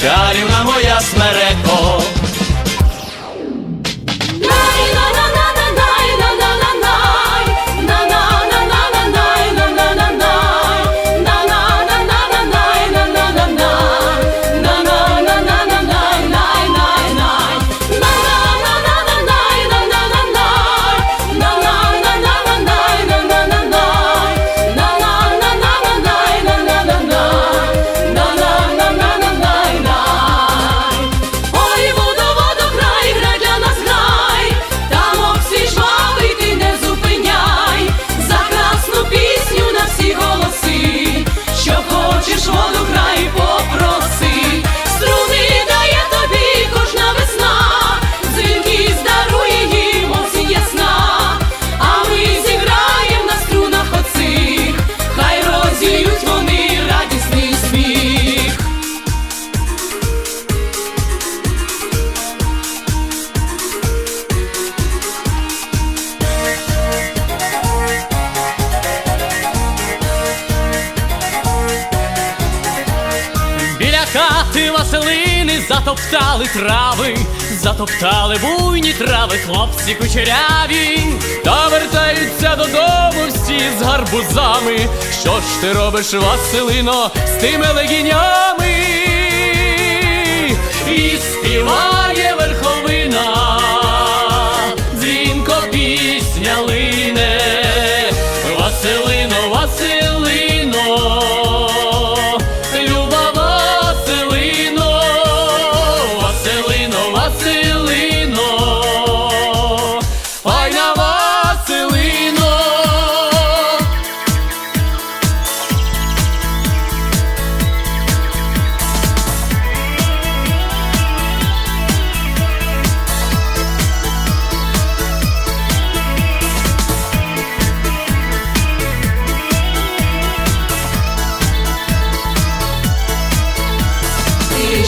чарівна моя смереко. Василини затоптали трави, затоптали буйні трави, хлопці кучеряві, та вертаються додому всі з гарбузами. Що ж ти робиш, Василино, з тими легінями? І співає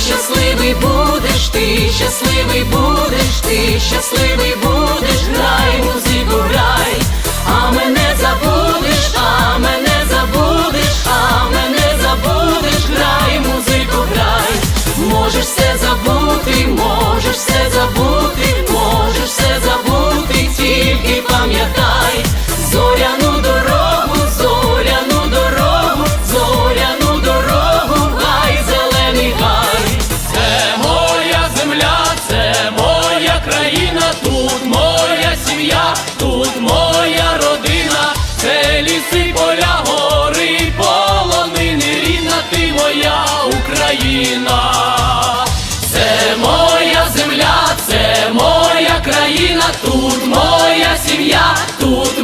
щасливий будеш, ти щасливий будеш, ти щасливий будеш, грай, музику грай, а мене забудеш, а мене забудеш, а мене забудеш, грай, музику грай, можеш все забути, можеш все забути, Україна. Це моя земля, це моя країна, тут моя сім'я, тут